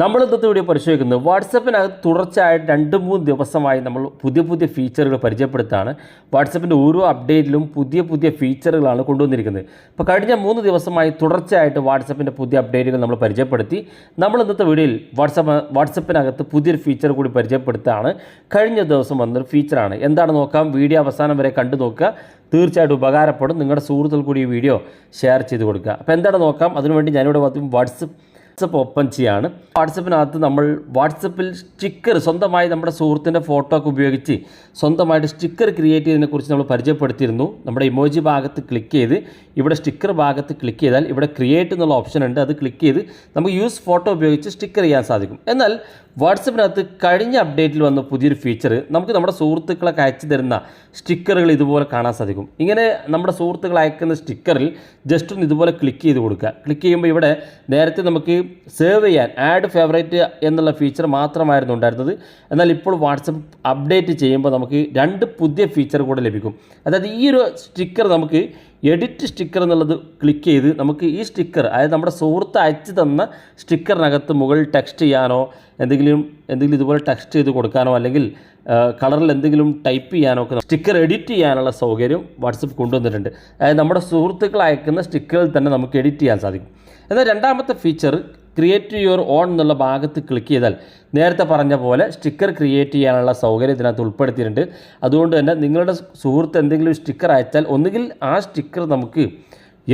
നമ്മൾ ഇന്നത്തെ വീഡിയോ പരിശോധിക്കുന്നത് വാട്സപ്പിനകത്ത് തുടർച്ചയായിട്ട് രണ്ട് മൂന്ന് ദിവസമായി നമ്മൾ പുതിയ പുതിയ ഫീച്ചറുകൾ പരിചയപ്പെടുത്താണ് വാട്സപ്പിന്റെ ഓരോ അപ്ഡേറ്റിലും പുതിയ പുതിയ ഫീച്ചറുകളാണ് കൊണ്ടുവന്നിരിക്കുന്നത്. ഇപ്പോൾ കഴിഞ്ഞ മൂന്ന് ദിവസമായി തുടർച്ചയായിട്ട് വാട്സപ്പിന്റെ പുതിയ അപ്ഡേറ്റുകൾ നമ്മൾ പരിചയപ്പെടുത്തി. നമ്മൾ ഇന്നത്തെ വീഡിയോയിൽ വാട്സപ്പ് വാട്സപ്പിനകത്ത് പുതിയൊരു ഫീച്ചർ കൂടി പരിചയപ്പെടുത്താണ് കഴിഞ്ഞ ദിവസം വന്നൊരു ഫീച്ചറാണ് എന്താണ് നോക്കാം? വീഡിയോ അവസാനം വരെ കണ്ടു നോക്കുക. തീർച്ചയായിട്ടും ഉപകാരപ്പെടും. നിങ്ങളുടെ സുഹൃത്തുക്കൾ കൂടി ഈ വീഡിയോ ഷെയർ ചെയ്ത് കൊടുക്കുക. അപ്പോൾ എന്താണ് നോക്കാം? അതിനുവേണ്ടി ഞാനിവിടെ വാട്സപ്പ് വാട്സപ്പ് ഓപ്പൺ ചെയ്യാണ്. വാട്സപ്പിനകത്ത് നമ്മൾ വാട്സപ്പിൽ സ്റ്റിക്കർ സ്വന്തമായി നമ്മുടെ സുഹൃത്തിന്റെ ഫോട്ടോ ഒക്കെ ഉപയോഗിച്ച് സ്വന്തമായിട്ട് സ്റ്റിക്കർ ക്രിയേറ്റ് ചെയ്തതിനെക്കുറിച്ച് നമ്മൾ പരിചയപ്പെടുത്തിയിരുന്നു. നമ്മുടെ ഇമോജി ഭാഗത്ത് ക്ലിക്ക് ചെയ്ത് ഇവിടെ സ്റ്റിക്കർ ഭാഗത്ത് ക്ലിക്ക് ചെയ്താൽ ഇവിടെ ക്രിയേറ്റ് എന്നുള്ള ഓപ്ഷൻ ഉണ്ട്. അത് ക്ലിക്ക് ചെയ്ത് നമുക്ക് യൂസ് ഫോട്ടോ ഉപയോഗിച്ച് സ്റ്റിക്കർ ചെയ്യാൻ സാധിക്കും. എന്നാൽ വാട്സപ്പിനകത്ത് കഴിഞ്ഞ അപ്ഡേറ്റിൽ വന്ന പുതിയൊരു ഫീച്ചർ നമുക്ക് നമ്മുടെ സുഹൃത്തുക്കളൊക്കെ അയച്ചു തരുന്ന സ്റ്റിക്കറുകൾ ഇതുപോലെ കാണാൻ സാധിക്കും. ഇങ്ങനെ നമ്മുടെ സുഹൃത്തുക്കൾ അയക്കുന്ന സ്റ്റിക്കറിൽ ജസ്റ്റ് ഒന്ന് ഇതുപോലെ ക്ലിക്ക് ചെയ്ത് കൊടുക്കുക. ക്ലിക്ക് ചെയ്യുമ്പോൾ ഇവിടെ നേരത്തെ നമുക്ക് സേവ് ചെയ്യാൻ ആഡ് ഫേവറേറ്റ് എന്നുള്ള ഫീച്ചർ മാത്രമായിരുന്നു ഉണ്ടായിരുന്നത്. എന്നാൽ ഇപ്പോൾ വാട്സപ്പ് അപ്ഡേറ്റ് ചെയ്യുമ്പോൾ നമുക്ക് രണ്ട് പുതിയ ഫീച്ചർ കൂടെ ലഭിക്കും. അതായത് ഈ ഒരു സ്റ്റിക്കർ നമുക്ക് എഡിറ്റ് സ്റ്റിക്കർ എന്നുള്ളത് ക്ലിക്ക് ചെയ്ത് നമുക്ക് ഈ സ്റ്റിക്കർ അതായത് നമ്മുടെ സുഹൃത്ത് അയച്ചു തന്ന സ്റ്റിക്കറിനകത്ത് മുകളിൽ ടെക്സ്റ്റ് ചെയ്യാനോ എന്തെങ്കിലും എന്തെങ്കിലും ഇതുപോലെ ടെക്സ്റ്റ് ചെയ്ത് കൊടുക്കാനോ അല്ലെങ്കിൽ കളറിൽ എന്തെങ്കിലും ടൈപ്പ് ചെയ്യാനോ ഒക്കെ സ്റ്റിക്കർ എഡിറ്റ് ചെയ്യാനുള്ള സൗകര്യം വാട്സപ്പ് കൊണ്ടുവന്നിട്ടുണ്ട്. അതായത് നമ്മുടെ സുഹൃത്തുക്കൾ അയക്കുന്ന സ്റ്റിക്കറിൽ തന്നെ നമുക്ക് എഡിറ്റ് ചെയ്യാൻ സാധിക്കും. എന്നാൽ രണ്ടാമത്തെ ഫീച്ചർ ക്രിയേറ്റ് യുവർ ഓൺ എന്നുള്ള ഭാഗത്ത് ക്ലിക്ക് ചെയ്താൽ നേരത്തെ പറഞ്ഞ പോലെ സ്റ്റിക്കർ ക്രിയേറ്റ് ചെയ്യാനുള്ള സൗകര്യം ഇതിനകത്ത് ഉൾപ്പെടുത്തിയിട്ടുണ്ട്. അതുകൊണ്ട് തന്നെ നിങ്ങളുടെ സുഹൃത്ത് എന്തെങ്കിലും സ്റ്റിക്കർ അയച്ചാൽ ഒന്നുകിൽ ആ സ്റ്റിക്കർ നമുക്ക്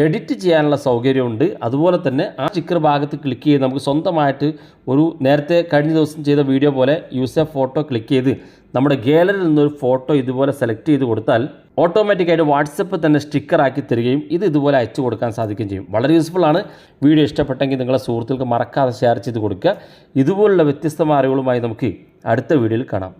എഡിറ്റ് ചെയ്യാനുള്ള സൗകര്യമുണ്ട്. അതുപോലെ തന്നെ ആ സ്റ്റിക്കർ ഭാഗത്ത് ക്ലിക്ക് ചെയ്ത് നമുക്ക് സ്വന്തമായിട്ട് ഒരു നേരത്തെ കഴിഞ്ഞ ദിവസം ചെയ്ത വീഡിയോ പോലെ യൂസ് എ ഫോട്ടോ ക്ലിക്ക് ചെയ്ത് നമ്മുടെ ഗാലറിയിൽ നിന്നൊരു ഫോട്ടോ ഇതുപോലെ സെലക്ട് ചെയ്ത് കൊടുത്താൽ ഓട്ടോമാറ്റിക്കായിട്ട് വാട്സപ്പ് തന്നെ സ്റ്റിക്കർ ആക്കി തരികയും ഇത് ഇതുപോലെ അയച്ചു കൊടുക്കാൻ സാധിക്കുകയും ചെയ്യും. വളരെ യൂസ്ഫുൾ ആണ്. വീഡിയോ ഇഷ്ടപ്പെട്ടെങ്കിൽ നിങ്ങളുടെ സുഹൃത്തുക്കൾക്ക് മറക്കാതെ ഷെയർ ചെയ്ത് കൊടുക്കുക. ഇതുപോലുള്ള വ്യത്യസ്തമായ അറിവുകളുമായി നമുക്ക് അടുത്ത വീഡിയോയിൽ കാണാം.